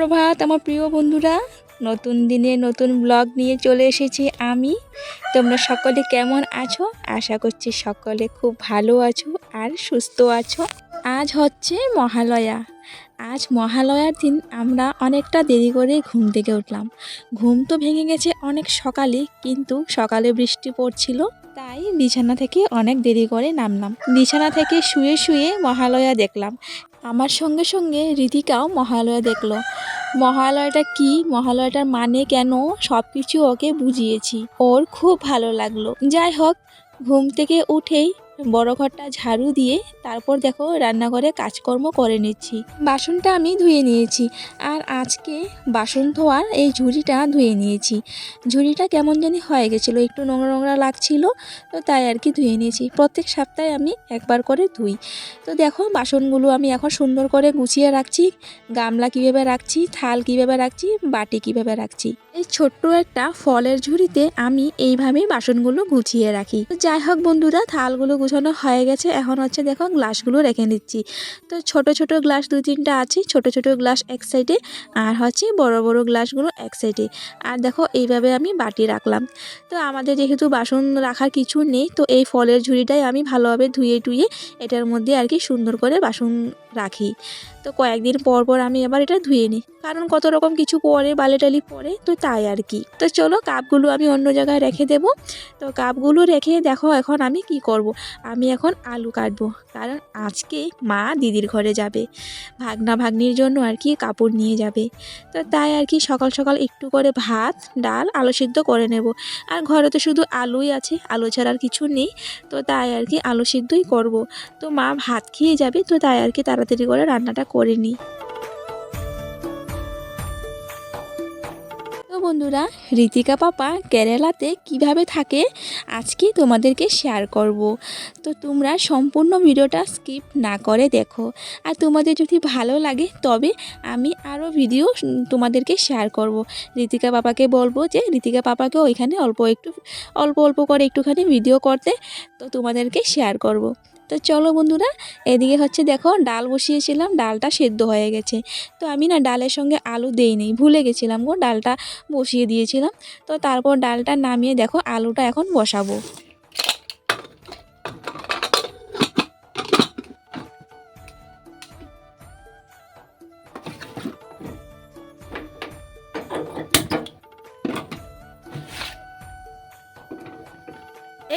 সুপ্রভাত, আমার প্রিয় বন্ধুরা। নতুন দিনে নতুন ব্লগ নিয়ে চলে এসেছি আমি। তোমরা সকলে কেমন আছো? আশা করছি সকলে খুব ভালো আছো আর সুস্থ আছো। আজ হচ্ছে মহালয়া। আজ মহালয়ার দিন আমরা অনেকটা দেরি করে ঘুম থেকে উঠলাম। ঘুম তো ভেঙে গেছে অনেক সকালে, কিন্তু সকালে বৃষ্টি পড়ছিল, তাই বিছানা থেকে অনেক দেরি করে নামলাম। বিছানা থেকে শুয়ে শুয়ে মহালয়া দেখলাম। আমার সঙ্গে সঙ্গে ঋতিকাও মহালয়া দেখল। মহালয়াটা কি? মহালয়াটার মানে কেন? সব কিছু ওকে বুঝিয়েছি। ওর খুব ভালো লাগল। যাই হোক, ঘুম থেকে উঠেই বড় ঘরটা ঝাড়ু দিয়ে তারপর দেখো রান্নাঘরে কাজকর্ম করে নিচ্ছি। বাসনটা আমি ধুয়ে নিয়েছি আর আজকে বাসন ধোয়ার এই ঝুড়িটা ধুয়ে নিয়েছি। ঝুড়িটা কেমন জানি হয়ে গেছিল, একটু নোংরা নোংরা লাগছিল, তো তাই আর কি ধুয়ে নিয়েছি। প্রত্যেক সপ্তাহে আমি একবার করে ধুই। তো দেখো বাসনগুলো আমি এখন সুন্দর করে গুছিয়ে রাখছি, গামলা কীভাবে রাখছি, থাল কীভাবে রাখছি, বাটি কীভাবে রাখছি। এই ছোট্ট একটা ফলের ঝুড়িতে আমি এইভাবেই বাসনগুলো গুছিয়ে রাখি। তো যাই হোক বন্ধুরা, থালগুলো গুছানো হয়ে গেছে। এখন হচ্ছে দেখো গ্লাসগুলো রেখে নিচ্ছি তো ছোট ছোট গ্লাস দু তিনটা আছে, ছোট ছোট গ্লাস এক সাইডে আর হচ্ছে বড় বড় গ্লাসগুলো এক সাইডে। আর দেখো এইভাবে আমি বাটি রাখলাম। তো আমাদের যেহেতু বাসন রাখার কিছু নেই, তো এই ফলের ঝুড়িটাই আমি ভালোভাবে ধুয়ে টুয়ে এটার মধ্যে আর কি সুন্দর করে বাসন রাখি। তো কয়েকদিন পর পর আমি আবার এটা ধুয়ে নিই। কারণ কত রকম কিছু পরে বালি টালি পরে, তো তাই আর কি। তো চলো কাপগুলো আমি অন্য জায়গায় রেখে দেব। তো কাপগুলো রেখে দেখো এখন আমি কি করব। আমি এখন আলু কাটবো। কারণ আজকে মা দিদির ঘরে যাবে। ভাগনা ভাগ্নির জন্য আর কি কাপড় নিয়ে যাবে। তো তাই আর কি সকাল সকাল একটু করে ভাত, ডাল, আলু সিদ্ধ করে নেব। আর ঘরে তো শুধু আলুই আছে, আলু ছাড়া আর কিছু নেই। তো তাই আর কি আলু সিদ্ধই করব। তো মা ভাত খেয়ে যাবে, তো তাই আর কি তাড়াতাড়ি করে রান্নাটা করে নিই। তো বন্ধুরা ঋতিকা পাপা কেরালাতে কীভাবে থাকে আজকে তোমাদেরকে শেয়ার করব। তো তোমরা সম্পূর্ণ ভিডিওটা স্কিপ না করে দেখো। আর তোমাদের যদি ভালো লাগে, তবে আমি আরও ভিডিও তোমাদেরকে শেয়ার করব। ঋতিকা পাপাকে বলব যে ঋতিকা পাপাকে ওইখানে অল্প একটু, অল্প অল্প করে একটুখানি ভিডিও করতে, তো তোমাদেরকে শেয়ার করব। তো চলো বন্ধুরা, এদিকে হচ্ছে দেখো ডাল বসিয়েছিলাম, ডালটা সেদ্ধ হয়ে গেছে। তো আমি না ডালের সঙ্গে আলু দেইনি, ভুলে গেছিলাম গো, ডালটা বসিয়ে দিয়েছিলাম। তো তারপর ডালটা নামিয়ে দেখো আলুটা এখন বসাবো।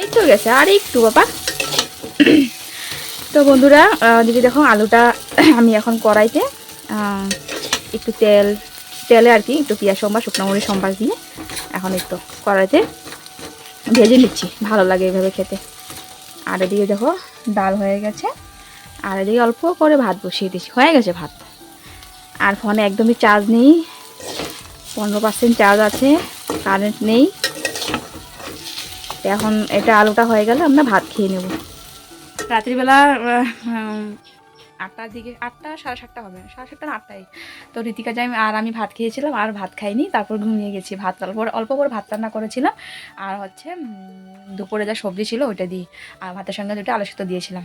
এই তো গেছে, আর একটু বাবা। তো বন্ধুরা দিদি দেখো আলুটা আমি এখন কড়াইতে একটু তেল, তেলে আর কি একটু পেঁয়াজ সম্বার শুকনো মরিচ সম্বার দিয়ে এখন একটু কড়াইতে ভেজে নিচ্ছি। ভালো লাগে এইভাবে খেতে। আর এদিকে দেখো ডাল হয়ে গেছে। আর এদিকে অল্প করে ভাত বসিয়ে দিয়েছি। হয়ে গেছে ভাত। আর ফোনে একদমই চার্জ নেই। পনেরো পার্সেন্ট চার্জ আছে। কারেন্ট নেই। এখন এটা আলুটা হয়ে গেলে আমরা ভাত খেয়ে নেব। রাত্রিবেলা আটটার দিকে, আটটা, সাড়ে সাতটা হবে, সাড়ে সাতটা না আটটায় তো ঋতিকা যাই, আর আমি ভাত খেয়েছিলাম, আর ভাত খাইনি, তারপর ঘুমিয়ে গেছি। ভাত অল্প অল্প করে ভাত রান্না করেছিলাম, আর হচ্ছে দুপুরে যা সবজি ছিল ওইটা দিই, আর ভাতের সঙ্গে দুটো আলু সিদ্ধ দিয়েছিলাম।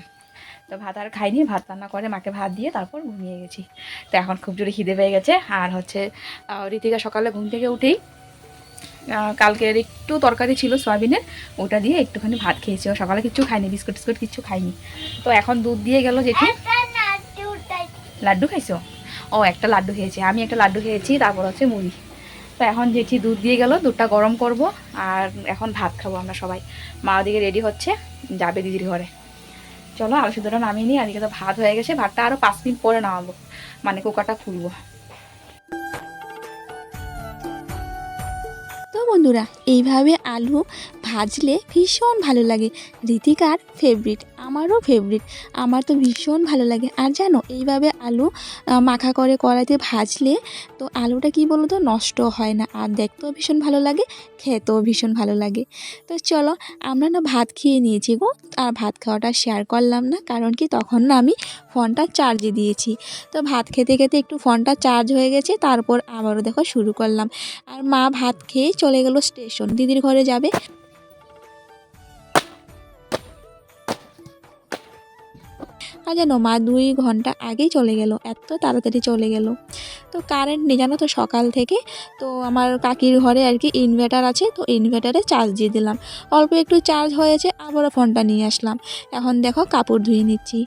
তো ভাত আর খাইনি, ভাত রান্না করে মাকে ভাত দিয়ে তারপর ঘুমিয়ে গেছি। তো এখন খুব জোরে খিদে পেয়ে গেছে, আর হচ্ছে ঋতিকা সকালে ঘুম থেকে উঠেই কালকের একটু তরকারি ছিল সয়াবিনের ওটা দিয়ে একটুখানি ভাত খেয়েছি। ও সকালে কিছু খাইনি বিস্কুট টিস্কুট কিছু খাইনি তো এখন দুধ দিয়ে গেল জেঠু। লাড্ডু খাইছো। ও একটা লাড্ডু খেয়েছি। আমি একটা লাড্ডু খেয়েছি তারপর হচ্ছে মুড়ি। তো এখন জেঠি দুধ দিয়ে গেল দুধটা গরম করব আর এখন ভাত খাব আমরা সবাই। মা ওদিকে রেডি হচ্ছে যাবে দিদির ঘরে। চলো আলু সিদ্ধটা নামিয়ে নিই এদিকে তো ভাত হয়ে গেছে ভাতটা আরও পাঁচ মিনিট পরে নামাবো মানে কুকারটা খুলবো। বন্ধুরা এইভাবে আলু ভাজলে ভীষণ ভালো লাগে। ঋতিকার ফেভারিট আমারও ফেভারিট আমার তো ভীষণ ভালো লাগে। আর জানো, এইভাবে আলু মাখা করে কড়াইতে ভাজলে তো আলুটা কি বলো তো নষ্ট হয় না। আর দেখতেও ভীষণ ভালো লাগে, খেতেও ভীষণ ভালো লাগে। তো চলো, আমরা না ভাত খেয়ে নিয়েছি গো। আর ভাত খাওয়াটা শেয়ার করলাম না, কারণ কি তখন না আমি ফোনটা চার্জে দিয়েছি। তো ভাত খেতে খেতে একটু ফোনটা চার্জ হয়ে গেছে, তারপর আবারও দেখো শুরু করলাম। আর মা ভাত খেয়ে চলে গেল স্টেশন দিদির ঘরে যাবে। আর জানো মা দুই ঘণ্টা আগেই চলে গেল, এত তাড়াতাড়ি চলে গেল। তো কারেন্ট নেই জানো তো সকাল থেকে, তো আমার কাকির ঘরে আর কি ইনভার্টার আছে, তো ইনভার্টারে চার্জ দিয়ে দিলাম। অল্প একটু চার্জ হয়েছে, আবারও ফোনটা নিয়ে আসলাম। এখন দেখো কাপড় ধুয়ে নিচ্ছি।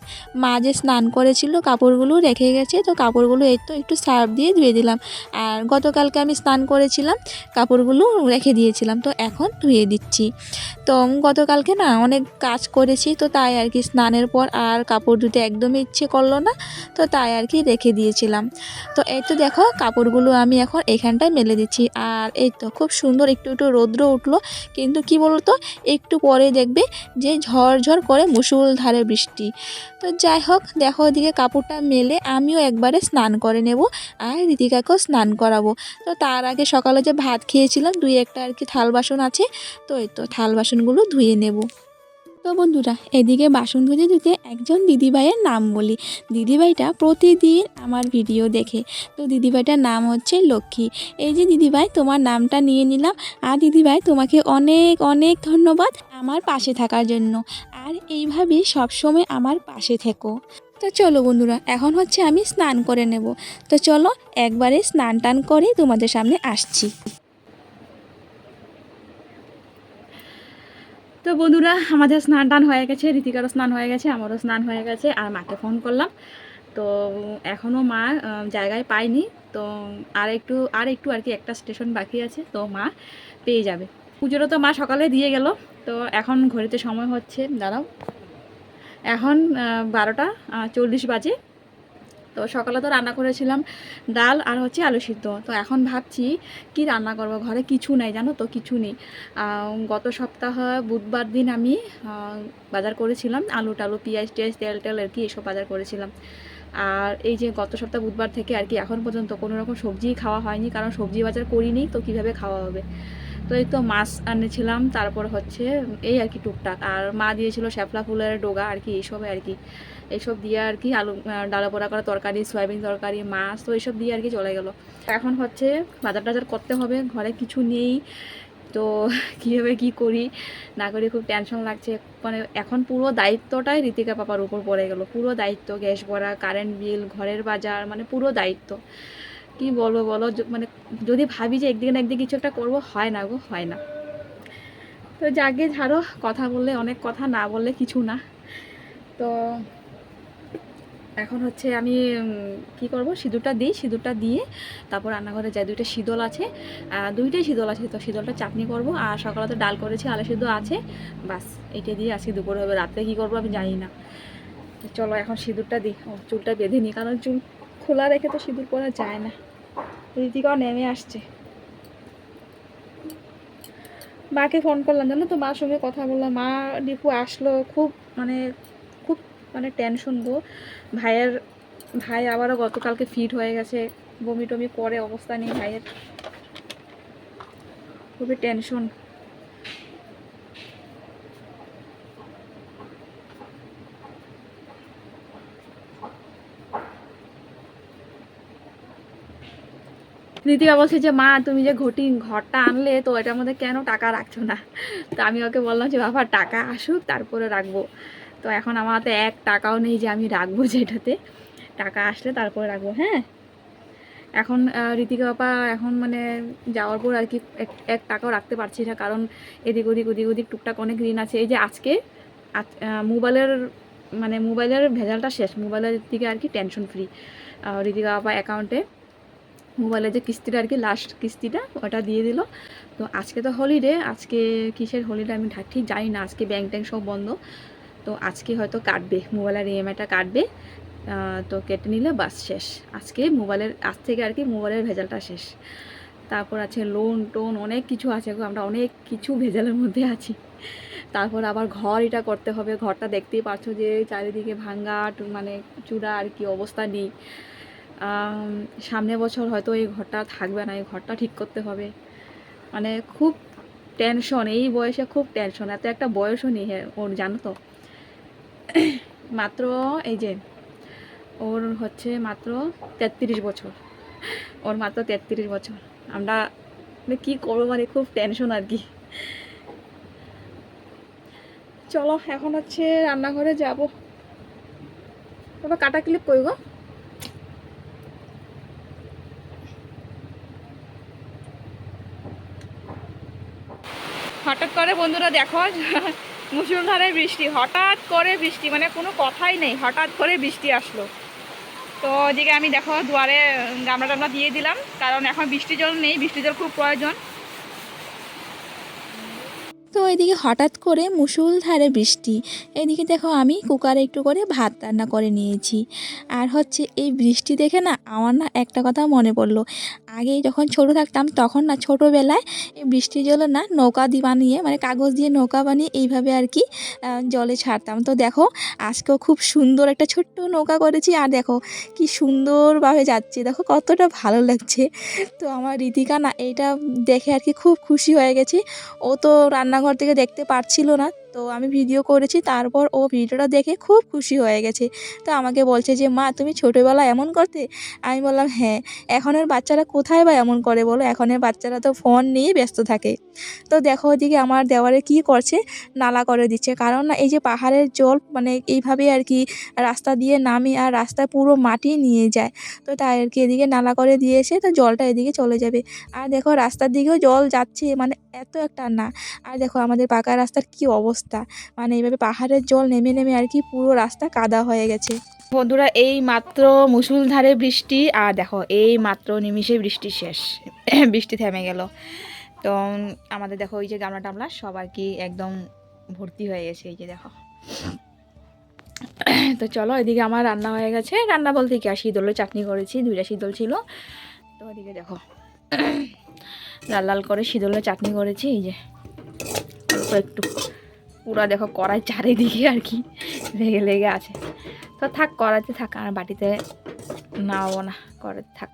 মা যে স্নান করেছিল, কাপড়গুলো রেখে গেছে, তো কাপড়গুলো এই তো একটু সার্ফ দিয়ে ধুয়ে দিলাম। আর গতকালকে আমি স্নান করেছিলাম, কাপড়গুলো রেখে দিয়েছিলাম, তো এখন ধুয়ে দিচ্ছি। তো গতকালকে না অনেক কাজ করেছি, তো তাই আর কি স্নানের পর আর কাপড় ধুতে একদমই ইচ্ছে করল না, তো তাই আর কি রেখে দিয়েছিলাম। তো এই তো দেখো কাপড়গুলো আমি এখন এখানটায় মেলে দিচ্ছি। আর এই তো খুব সুন্দর একটু একটু রৌদ্র উঠল, কিন্তু কি বলতো, একটু পরে দেখবে যে ঝড় করে মুসুলধারে বৃষ্টি। তো যাই হোক, দেখো ওদিকে কাপড়টা মেলে আমিও একবারে স্নান করে নেব আর রীতিকাকেও স্নান করাবো। তো তার আগে সকালে যে ভাত খেয়েছিলাম, দুই একটা আর কি থাল বাসন আছে, তো এই তো থাল বাসনগুলো ধুয়ে নেব। তো বন্ধুরা, এদিকে বাসন ধুতে ধুতে একজন দিদিভাইয়ের নাম বলি। দিদিভাইটা প্রতিদিন আমার ভিডিও দেখে। তো দিদিভাইটার নাম হচ্ছে লক্ষ্মী। এই যে দিদিভাই, তোমার নামটা নিয়ে নিলাম। আর দিদিভাই, তোমাকে অনেক অনেক ধন্যবাদ আমার পাশে থাকার জন্য। আর এইভাবেই সবসময় আমার পাশে থেকো। তো চলো বন্ধুরা, এখন হচ্ছে আমি স্নান করে নেব। তো চলো, একবারে স্নান টান করে তোমাদের সামনে আসছি। তো বন্ধুরা, আমাদের স্নান টান হয়ে গেছে, রীতিকারও স্নান হয়ে গেছে, আমারও স্নান হয়ে গেছে, আর মাকে ফোন করলাম। তো এখনও মা জায়গায় পায়নি, তো আর একটু আর একটু আর কি একটা স্টেশন বাকি আছে, তো মা পেয়ে যাবে। পুজোটা তো মা সকালে দিয়ে গেল, তো এখন ঘড়িতে সময় হচ্ছে, দাঁড়াও। এখন বারোটা চল্লিশ বাজে। তো সকালে তো রান্না করেছিলাম ডাল আর হচ্ছে আলু সিদ্ধ। তো এখন ভাবছি কি রান্না করব ঘরে? কিছু নেই, জানো তো, কিছু নেই। গত সপ্তাহ বুধবার দিন আমি বাজার করেছিলাম আলু টালু, পেঁয়াজ টেয়াজ, তেল টেল আর কি এসব বাজার করেছিলাম। আর এই যে গত সপ্তাহ বুধবার থেকে আর কি এখন পর্যন্ত কোনো রকম সবজি খাওয়া হয়নি, কারণ সবজি বাজার করিনি, তো কীভাবে খাওয়া হবে? তো এই তো মাছ আনেছিলাম, তারপর হচ্ছে এই আর কি টুকটাক। আর মা দিয়েছিল শ্যাপলা ফুলের ডোগা আর কি, এইসবে আর কি। এইসব দিয়ে আর কি আলু ডালা পোড়া করা তরকারি, সয়াবিন তরকারি, মাছ, তো এইসব দিয়ে আর কি চলে গেল। এখন হচ্ছে বাজার টাজার করতে হবে, ঘরে কিছু নেই। তো কীভাবে কি করি? না করি খুব টেনশন লাগছে। মানে এখন পুরো দায়িত্বটাই রীতিকা পাপার উপর পড়ে গেল। পুরো দায়িত্ব, গ্যাস ভরা কারেন্ট বিল ঘরের বাজার মানে পুরো দায়িত্ব। কি বলব বলো? মানে যদি ভাবি যে একদিকে না একদিকে কিছু একটা করব, হয় না গো, হয় না। তো যাকে ছাড়ো, কথা বললে, অনেক কথা না বললে কিছু না। তো এখন হচ্ছে আমি কি করব? সিঁদুরটা দিই, সিঁদুরটা দিয়ে তারপর রান্নাঘরে যাই। দুইটা শীতল আছে দুইটাই শীতল আছে তো শীতলটা চাটনি করব। আর সকালে তো ডাল করেছি, আলু সিদ্ধ আছে। বাস, এটা দিয়ে আজকে দুপুর হবে। রাত্রে কী করব আমি জানি না। চলো এখন সিঁদুরটা দিই। চুলটা বেঁধে নিই, কারণ চুল খোলা রেখে তো সিঁদুর পরা যায় না। রীতিকাও নেমে আসছে। মাকে ফোন করলাম, জানো তো? মার সঙ্গে কথা বললাম। মা ডিপু আসলো, খুব মানে খুব মানে টেনশন গো। ভাইয়ের, ভাই আবারও গতকালকে ফিট হয়ে গেছে। বমি টমি করে, অবস্থা নেই ভাইয়ের। খুবই টেনশন নীতিকা বলছে যে, মা, তুমি যে ঘটি, ঘরটা আনলে তো এটার মধ্যে কেন টাকা রাখছো না? তো আমি ওকে বললাম যে, বাবা, টাকা আসুক, তারপরে রাখব। তো এখন আমার হাতে এক টাকাও নেই যে, আমি রাখব যেটাতে। টাকা আসলে তারপরে রাখব হ্যাঁ? এখন ঋতিকা বাবা এখন মানে যাওয়ার পর আর কি এক- টাকাও রাখতে পারছি না। কারণ এদিক ওদিক ওদিক ওদিক টুকটাক অনেক ঋণ আছে। এই যে আজকে, আজ- মোবাইলের মানে মোবাইলের ভেজালটা শেষ। মোবাইলের দিকে আর কি টেনশন ফ্রি ঋতিকা বাবা অ্যাকাউন্টে মোবাইলের যে কিস্তিটা আর কি লাস্ট কিস্তিটা, ওটা দিয়ে দিল। তো আজকে তো হলিডে আজকে কিসের হলিডে আমি ঠিক- জানি না, আজকে ব্যাংক ট্যাঙ্ক সব বন্ধ। তো আজকে হয়তো কাটবে মোবাইলের ইএমআইটা কাটবে। তো কেটে নিলে বাস শেষ। আজকে মোবাইলের, আজ থেকে আর কি মোবাইলের ভেজালটা শেষ। তারপর আছে লোন টোন, অনেক কিছু আছে আমরা অনেক কিছু ভেজালের মধ্যে আছি। তারপর আবার ঘর এটা করতে হবে, ঘরটা দেখতেই পাচ্ছ যে চারিদিকে ভাঙ্গা টু- মানে চূড়া আর কি অবস্থা নেই। সামনে বছর হয়তো এই ঘরটা থাকবে না, এই ঘরটা ঠিক করতে হবে। মানে খুব টেনশন এই বয়সে খুব টেনশন এত একটা বয়সও নেই ওর, জানো তো। মাত্র এই যে, ওর হচ্ছে মাত্র তেত্রিশ বছর। ওর মাত্র তেত্রিশ বছর। আমরা মানে কী করব মানে খুব টেনশন আর কি। চলো, এখন হচ্ছে রান্নাঘরে যাব। বাবা কাটা ক্লিপ করব হঠাৎ করে বন্ধুরা দেখো মুসুলধারে বৃষ্টি, হঠাৎ করে বৃষ্টি মানে কোনো কথাই নেই, হঠাৎ করে বৃষ্টি আসলো। তো ওদিকে আমি দেখো দুয়ারে গামলা টামলা দিয়ে দিলাম, কারণ এখন বৃষ্টি জল নেই বৃষ্টি জল খুব প্রয়োজন। এদিকে হঠাৎ করে মুষলধারে বৃষ্টি। এদিকে দেখো আমি কুকারে একটু করে ভাত রান্না করে নিয়েছি। আর হচ্ছে এই বৃষ্টি দেখে না আমার না একটা কথা মনে পড়ল। আগে যখন ছোট থাকতাম তখন না ছোটোবেলায় এই বৃষ্টির জলে না নৌকা দিয়ে বানিয়ে মানে কাগজ দিয়ে নৌকা বানিয়ে এইভাবে আর কি জলে ছাড়তাম। তো দেখো আজকেও খুব সুন্দর একটা ছোট্ট নৌকা করেছি। আর দেখো কি সুন্দরভাবে যাচ্ছে। দেখো কতটা ভালো লাগছে। তো আমার রীতিকা না এইটা দেখে আর কি খুব খুশি হয়ে গেছে। ও তো রান্নাঘর থেকে দেখতে পারছিল না। তো আমি ভিডিও করেছি, তারপর ও ভিডিওটা দেখে খুব খুশি হয়ে গেছে। তো আমাকে বলছে যে, মা, তুমি ছোটোবেলা এমন করতে? আমি বললাম হ্যাঁ এখনের বাচ্চারা কোথায় বা এমন করে বলো? এখনের বাচ্চারা তো ফোন নিয়ে ব্যস্ত থাকে। তো দেখো ওদিকে আমার দেওয়ারে কি করছে? নালা করে দিচ্ছে। কারণ না, এই যে পাহাড়ের জল মানে এইভাবে আর কি রাস্তা দিয়ে নামে আর রাস্তায় পুরো মাটি নিয়ে যায়। তো তাই আর কি এদিকে নালা করে দিয়েছে তো জলটা এদিকে চলে যাবে। আর দেখো রাস্তার দিকেও জল যাচ্ছে মানে এত একটা না। আর দেখো আমাদের পাকা রাস্তার কি অবস্থা। মানে এইভাবে পাহাড়ের জল নেমে নেমে আর কি পুরো রাস্তা কাদা হয়ে গেছে। বন্ধুরা, এই মাত্র মুসুলধারে বৃষ্টি, আর দেখো, এই মাত্র নিমিষে বৃষ্টি শেষ। বৃষ্টি থেমে গেল। তো, আমাদের দেখো, ওই যে গামলা টামলা সব আর কি একদম ভর্তি হয়ে গেছে, এই যে দেখো। তো চলো, এদিকে আমার রান্না হয়ে গেছে। রান্না বলতে কি, আর শীতলের চাটনি করেছি, দুইটা শীতল ছিল। তো এদিকে দেখো, লাল লাল করে শীতলের চাটনি করেছি, এই যে একটু। পুরা দেখো কড়াই চারিদিকে আর কি লেগে লেগে আছে। তো থাক, কড়াইতে থাক, আর বাটিতে নাও না, কড়াইতে থাক।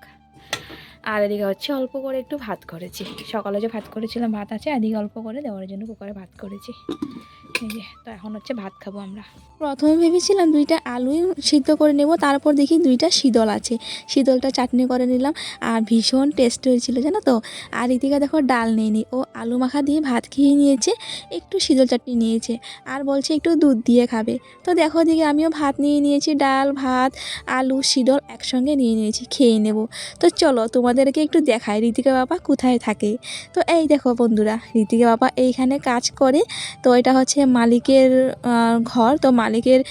আর এদিকে হচ্ছে অল্প করে একটু ভাত করেছি। সকালে যে ভাত করেছিলাম, ভাত আছে, এদিকে অল্প করে দেওয়ার জন্য কুকারে ভাত করেছি। যে, তো এখন হচ্ছে ভাত খাব আমরা। প্রথমে ভেবেছিলাম দুইটা আলুই সিদ্ধ করে নেব, তারপর দেখি দুইটা শীতল আছে। শীতলটা চাটনি করে নিলাম, আর ভীষণ টেস্ট হয়েছিল, জানো তো? আর রীতিকা দেখো ডাল নেয়নি ও আলু মাখা দিয়ে ভাত খেয়ে নিয়েছে, একটু শীতল চাটনি নিয়েছে, আর বলছে একটু দুধ দিয়ে খাবে। তো দেখো দিকে আমিও ভাত নিয়ে নিয়েছি, ডাল, ভাত, আলু, শীতল একসঙ্গে নিয়ে নিয়েছি, খেয়ে নেব। তো চলো তোমাদেরকে একটু দেখাই রীতিকা বাবা কোথায় থাকে। তো এই দেখো বন্ধুরা, রীতিকা বাবা এইখানে কাজ করে, তো এটা হচ্ছে মালিকের ঘর। তো মালিকের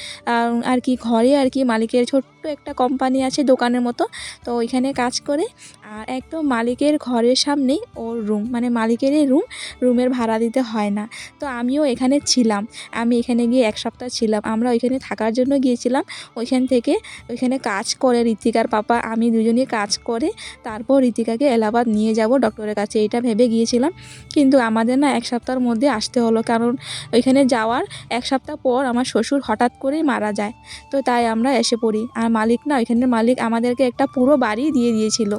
আর কি ঘরে আর কি মালিকের ছোট্ট একটা কোম্পানি আছে দোকানের মতো। তো ওইখানে কাজ করে আর একদম মালিকের ঘরের সামনেই ওর রুম মানে মালিকেরই রুম, রুমের ভাড়া দিতে হয় না। তো আমিও এখানে ছিলাম, আমি এখানে গিয়ে এক সপ্তাহ ছিলাম, আমরা ওইখানে থাকার জন্য গিয়েছিলাম। ওইখান থেকে ওইখানে কাজ করে ঋতিকার পাপা, আমি দুজনেই কাজ করে তারপর ঋতিকাকে এলাহাবাদ নিয়ে যাব ডক্টরের কাছে এটা ভেবে গিয়েছিলাম। কিন্তু আমাদের না এক সপ্তাহের মধ্যে আসতে হলো, কারণ ওইখানে যাওয়ার এক সপ্তাহ পর আমার শ্বশুর হঠাৎ করেই মারা যায়। তো তাই আমরা এসে পড়ি। আর মালিক না, ওইখানের মালিক আমাদেরকে একটা পুরো বাড়ি দিয়ে দিয়েছিল।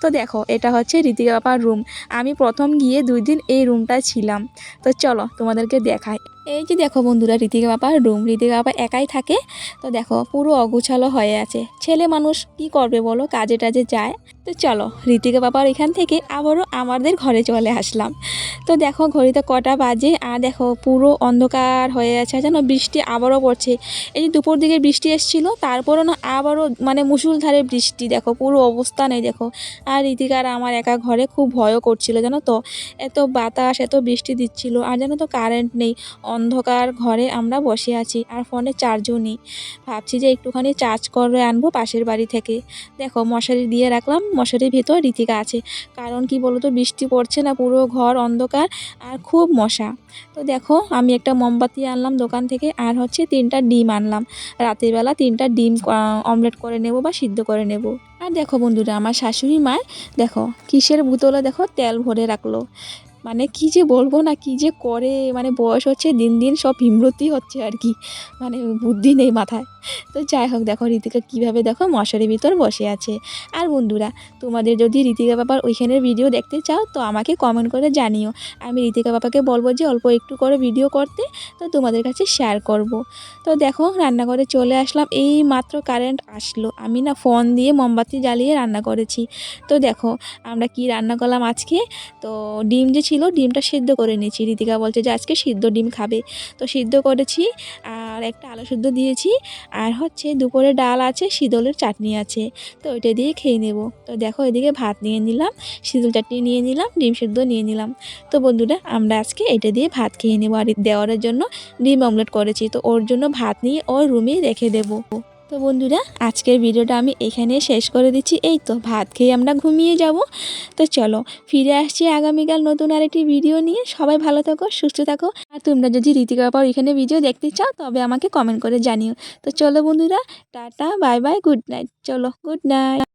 তো দেখো, এটা হচ্ছে ঋতিকা বাবার রুম আমি প্রথম গিয়ে দুই দিন এই রুমটা ছিলাম। তো চলো তোমাদেরকে দেখাই। এই যে দেখো বন্ধুরা ঋতিকা বাবার রুম ঋতিকা বাবা একাই থাকে। তো দেখো, পুরো অগুছালো হয়ে আছে। ছেলে মানুষ কি করবে বলো? কাজে টাজে যায়। তো চলো ঋতিকা বাবার এখান থেকে আবারও আমাদের ঘরে চলে আসলাম। তো দেখো, ঘড়িতে কটা বাজে আর দেখো, পুরো অন্ধকার হয়ে আছে। যেন বৃষ্টি আবারও পড়ছে। এই যে দুপুর দিকে বৃষ্টি এসেছিল, তারপরও না আবারও মানে মুসুলধারে বৃষ্টি। দেখো, পুরো অবস্থা নেই দেখো। আর ঋতিকার আমার একা ঘরে খুব ভয়ও করছিল, জানো তো? এত বাতাস, এত বৃষ্টি দিচ্ছিল। আর জানো তো কারেন্ট নেই। অন্ধকার ঘরে আমরা বসে আছি আর ফোনে চার্জও নেই। ভাবছি যে একটুখানি চার্জ করে আনব পাশের বাড়ি থেকে। দেখো, মশারি দিয়ে রাখলাম, মশারির ভিতর ঋতিকা আছে। কারণ কি বলতো, বৃষ্টি পড়ছে না, পুরো ঘর অন্ধকার আর খুব মশা। তো দেখো, আমি একটা মোমবাতি আনলাম দোকান থেকে আর হচ্ছে তিনটা ডিম আনলাম। রাতের বেলা তিনটা ডিম অমলেট করে নেব বা সিদ্ধ করে নেব। আর দেখো বন্ধুরা, আমার শাশুড়ি মায় দেখো, কিসের বোতলে দেখো তেল ভরে রাখল। মানে কি যে বলব না, কি যে করে মানে বয়স হচ্ছে, দিন দিন সব হিমরতি হচ্ছে আর কি। মানে বুদ্ধি নেই মাথায়। তো যাই হোক, দেখো ঋতিকা কীভাবে দেখো মশারির ভিতর বসে আছে। আর বন্ধুরা, তোমাদের যদি ঋতিকা বাবার ওইখানের ভিডিও দেখতে চাও, তো আমাকে কমেন্ট করে জানিও। আমি ঋতিকা বাবাকে বলব যে অল্প একটু করে ভিডিও করতে, তো তোমাদের কাছে শেয়ার করব। তো দেখো, রান্নাঘরে চলে আসলাম, এই মাত্র কারেন্ট আসলো। আমি না ফোন দিয়ে মোমবাতি জ্বালিয়ে রান্না করেছি। তো দেখো, আমরা কি রান্না করলাম আজকে? তো ডিম যে ছিল, ডিমটা সিদ্ধ করে নিয়েছি। রিতিকা বলছে যে আজকে সিদ্ধ ডিম খাবে। তো সিদ্ধ করেছি, আর একটা আলু সিদ্ধ দিয়েছি। আর হচ্ছে দুপুরে ডাল আছে, শীতলের চাটনি আছে। তো ওইটা দিয়ে খেয়ে নেব। তো দেখো এদিকে ভাত নিয়ে নিলাম, শীতল চাটনি নিয়ে নিলাম, ডিম সেদ্ধ নিয়ে নিলাম। তো বন্ধুরা, আমরা আজকে এটা দিয়ে ভাত খেয়ে নেব। আর দেওয়ারের জন্য ডিম অমলেট করেছি, তো ওর জন্য ভাত নিয়ে ওর রুমে রেখে দেবো। তো বন্ধুরা, আজকের ভিডিওটা আমি এখানে শেষ করে দিচ্ছি। এই তো, ভাত খেয়ে আমরা ঘুমিয়ে যাব। তো চলো, ফিরে আসছি আগামীকাল নতুন আরেকটি ভিডিও নিয়ে। সবাই ভালো থাকো, সুস্থ থাকো। আর তোমরা যদি ঋতিকা পাও এখানে ভিডিও দেখতে চাও, তবে আমাকে কমেন্ট করে জানিও। তো চলো বন্ধুরা, tata, bye bye, good night. চলো, গুড নাইট।